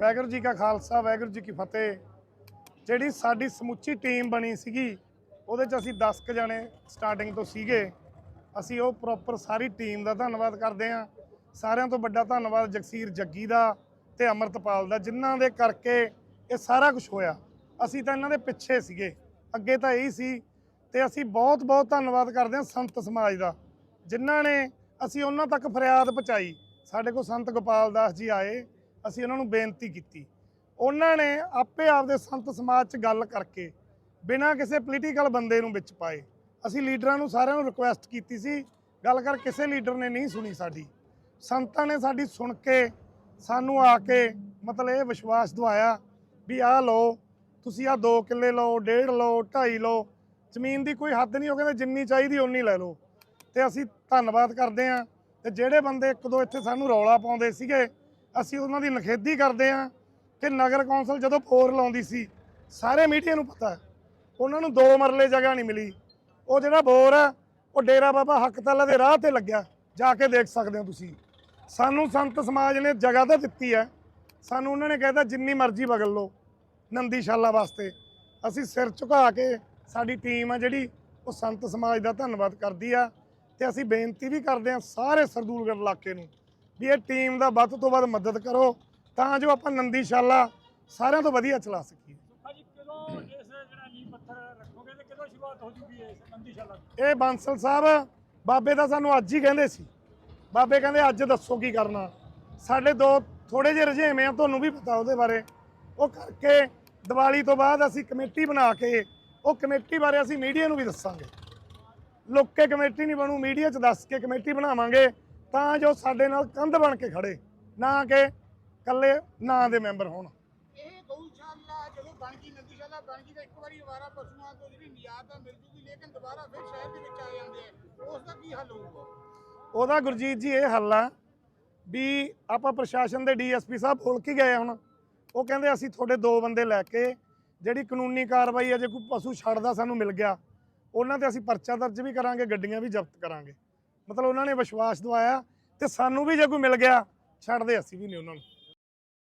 ਵਾਹਿਗੁਰੂ ਜੀ ਕਾ ਖਾਲਸਾ, ਵਾਹਿਗੁਰੂ ਜੀ ਕੀ ਫਤਿਹ। ਜਿਹੜੀ ਸਾਡੀ ਸਮੁੱਚੀ ਟੀਮ ਬਣੀ ਸੀਗੀ, ਉਹਦੇ ਚ ਅਸੀਂ 10 ਕ ਜਣੇ ਸਟਾਰਟਿੰਗ ਤੋਂ ਸੀਗੇ। ਅਸੀਂ ਉਹ ਪ੍ਰੋਪਰ ਸਾਰੀ ਟੀਮ ਦਾ ਧੰਨਵਾਦ ਕਰਦੇ ਹਾਂ। ਸਾਰਿਆਂ ਤੋਂ ਵੱਡਾ ਧੰਨਵਾਦ ਜਗਸੀਰ ਜੱਗੀ ਦਾ ਤੇ ਅਮਰਤਪਾਲ ਦਾ, ਜਿਨ੍ਹਾਂ ਦੇ ਕਰਕੇ ਇਹ ਸਾਰਾ ਕੁਝ ਹੋਇਆ। ਅਸੀਂ ਤਾਂ ਇਹਨਾਂ ਦੇ ਪਿੱਛੇ ਸੀਗੇ। ਅੱਗੇ ਤਾਂ ਇਹੀ ਸੀ ਤੇ ਅਸੀਂ ਬਹੁਤ ਬਹੁਤ ਧੰਨਵਾਦ ਕਰਦੇ ਹਾਂ ਸੰਤ ਸਮਾਜ ਦਾ, ਜਿਨ੍ਹਾਂ ਨੇ ਅਸੀਂ ਉਹਨਾਂ ਤੱਕ ਫਰਿਆਦ ਪਹੁੰਚਾਈ। ਸਾਡੇ ਕੋਲ ਸੰਤ ਗੋਪਾਲ ਦਾਸ ਜੀ ਆਏ। ਅਸੀਂ ਉਹਨਾਂ ਨੂੰ ਬੇਨਤੀ ਕੀਤੀ। ਉਹਨਾਂ ਨੇ ਆਪੇ ਆਪਦੇ ਸੰਤ ਸਮਾਜ 'ਚ ਗੱਲ ਕਰਕੇ ਬਿਨਾਂ ਕਿਸੇ ਪੋਲੀਟੀਕਲ ਬੰਦੇ ਨੂੰ ਵਿੱਚ ਪਾਏ। ਅਸੀਂ ਲੀਡਰਾਂ ਨੂੰ ਸਾਰਿਆਂ ਨੂੰ ਰਿਕੁਐਸਟ ਕੀਤੀ ਸੀ, ਗੱਲ ਕਰ ਕਿਸੇ ਲੀਡਰ ਨੇ ਨਹੀਂ ਸੁਣੀ ਸਾਡੀ। ਸੰਤਾਂ ਨੇ ਸਾਡੀ ਸੁਣ ਕੇ, ਸਾਨੂੰ ਆ ਕੇ ਮਤਲਬ ਇਹ ਵਿਸ਼ਵਾਸ ਦਵਾਇਆ ਵੀ ਆਹ ਲਓ, ਤੁਸੀਂ ਆਹ 2 ਕਿੱਲੇ ਲਓ, ਡੇਢ ਲਓ 2.5 ਲਓ, ਜ਼ਮੀਨ ਦੀ ਕੋਈ ਹੱਦ ਨਹੀਂ, ਉਹ ਕਹਿੰਦੇ ਜਿੰਨੀ ਚਾਹੀਦੀ ਓਨੀ ਲੈ ਲਓ। ਤੇ ਅਸੀਂ ਧੰਨਵਾਦ ਕਰਦੇ ਹਾਂ ਤੇ ਜਿਹੜੇ ਬੰਦੇ ਇੱਕ ਦੋ ਇੱਥੇ ਸਾਨੂੰ ਰੌਲਾ ਪਾਉਂਦੇ ਸੀਗੇ ਅਸੀਂ ਉਹਨਾਂ ਦੀ ਨਖੇਦੀ ਕਰਦੇ ਹਾਂ ਕਿ ਨਗਰ ਕੌਂਸਲ ਜਦੋਂ ਪੋਰ ਲਾਉਂਦੀ ਸੀ, ਸਾਰੇ ਮੀਡੀਆ ਨੂੰ ਪਤਾ ਉਹਨਾਂ ਨੂੰ ਦੋ ਮਰਲੇ ਜਗ੍ਹਾ ਨਹੀਂ ਮਿਲੀ। ਉਹ ਜਿਹੜਾ ਬੋਰ ਆ ਉਹ ਡੇਰਾ ਬਾਬਾ ਹੱਕ ਤਾਲਾ ਦੇ ਰਾਹ ਤੇ ਲੱਗਿਆ। ਜਾ ਕੇ ਦੇਖ ਸਕਦੇ ਹੋ ਤੁਸੀਂ। ਸਾਨੂੰ ਸੰਤ ਸਮਾਜ ਨੇ ਜਗ੍ਹਾ ਤਾਂ ਦਿੱਤੀ ਹੈ। ਸਾਨੂੰ ਉਹਨਾਂ ਨੇ ਕਹਿਤਾ ਜਿੰਨੀ ਮਰਜ਼ੀ ਬਗਲ ਲਓ, ਨੰਦੀਸ਼ਾਲਾ ਵਾਸਤੇ। ਅਸੀਂ ਸਿਰ ਝੁਕਾ ਕੇ ਸਾਡੀ ਟੀਮ ਆ ਜਿਹੜੀ, ਉਹ ਸੰਤ ਸਮਾਜ ਦਾ ਧੰਨਵਾਦ ਕਰਦੀ ਆ। ਤੇ ਅਸੀਂ ਬੇਨਤੀ ਵੀ ਕਰਦੇ ਆ ਸਾਰੇ ਸਰਦੂਲਗੜ੍ਹ ਇਲਾਕੇ ਨੂੰ ਵੀ ਇਹ ਟੀਮ ਦਾ ਵੱਧ ਤੋਂ ਵੱਧ ਮਦਦ ਕਰੋ ਤਾਂ ਜੋ ਆਪਾਂ ਨੰਦੀਸ਼ਾਲਾ ਸਾਰਿਆਂ ਤੋਂ ਵਧੀਆ ਚਲਾ ਸਕੀਏ? ਇਹ ਬਾਂਸਲ ਸਾਹਿਬ ਬਾਬੇ ਦਾ ਸਾਨੂੰ ਅੱਜ ਹੀ ਕਹਿੰਦੇ ਸੀ। ਬਾਬੇ ਕਹਿੰਦੇ ਅੱਜ ਦੱਸੋ ਕੀ ਕਰਨਾ। ਸਾਡੇ ਦੋ ਥੋੜੇ ਜਿਹੇ ਰੁਝੇਵੇਂ ਆ ਤੁਹਾਨੂੰ ਵੀ ਪਤਾ ਉਹਦੇ ਬਾਰੇ। ਉਹ ਕਰਕੇ ਦੀਵਾਲੀ ਤੋਂ ਬਾਅਦ ਅਸੀਂ ਕਮੇਟੀ ਬਣਾ ਕੇ ਉਹ ਕਮੇਟੀ ਬਾਰੇ ਅਸੀਂ ਮੀਡੀਆ ਨੂੰ ਵੀ ਦੱਸਾਂਗੇ। ਲੋਕੇ ਕਮੇਟੀ ਨਹੀਂ ਬਣੂ ਮੀਡੀਆ 'ਚ ਦੱਸ ਕੇ ਕਮੇਟੀ ਬਣਾਵਾਂਗੇ। ਤਾਂ ਜੋ ਸਾਡੇ ਨਾਲ ਕੰਧ ਬਣ ਕੇ ਖੜੇ ਨਾ ਕਿ ਕੱਲੇ ਨਾਂ ਦੇ ਮੈਂਬਰ ਹੋਣ। ਇਹ ਗਊਸ਼ਾਲਾ ਜਦੋਂ ਬਣ ਗਈ ਨੰਦੀਸ਼ਾਲਾ ਬਣ ਗਈ ਤਾਂ ਇੱਕ ਵਾਰੀ ਅਵਾਰਾ ਪਸ਼ੂਆਂ ਤੋਂ ਜਿਹੜੀ ਨਿਯਾਤ ਤਾਂ ਮਿਲ ਜੂਗੀ ਲੇਕਿਨ ਦੁਬਾਰਾ ਫਿਰ ਸ਼ਹਿਰ ਦੇ ਵਿੱਚ ਆ ਜਾਂਦੇ ਆ। ਉਸ ਦਾ ਕੀ ਹੱਲ ਹੋਊਗਾ? ਉਹਦਾ ਗੁਰਜੀਤ ਜੀ ਇਹ ਹੱਲ ਆ ਵੀ ਆਪਾਂ ਪ੍ਰਸ਼ਾਸਨ ਦੇ ਡੀਐਸਪੀ ਸਾਹਿਬ ਬੋਲ ਕੇ ਗਏ ਹੁਣ। ਉਹ ਕਹਿੰਦੇ ਅਸੀਂ ਤੁਹਾਡੇ ਦੋ ਬੰਦੇ ਲੈ ਕੇ ਜਿਹੜੀ ਕਾਨੂੰਨੀ ਕਾਰਵਾਈ ਹੈ ਜੇ ਕੋਈ ਪਸ਼ੂ ਛੱਡਦਾ ਸਾਨੂੰ ਮਿਲ ਗਿਆ ਉਹਨਾਂ ਤੇ ਅਸੀਂ ਪਰਚਾ ਦਰਜ ਵੀ ਕਰਾਂਗੇ ਗੱਡੀਆਂ ਵੀ ਜ਼ਬਤ ਕਰਾਂਗੇ। ਮਤਲਬ ਉਹਨਾਂ ਨੇ ਵਿਸ਼ਵਾਸ ਦਵਾਇਆ ਤੇ ਸਾਨੂੰ ਵੀ ਜੇ ਕੋਈ ਮਿਲ ਗਿਆ, ਛੱਡਦੇ, ਅਸੀਂ ਵੀ ਨਹੀਂ ਉਹਨਾਂ ਨੂੰ।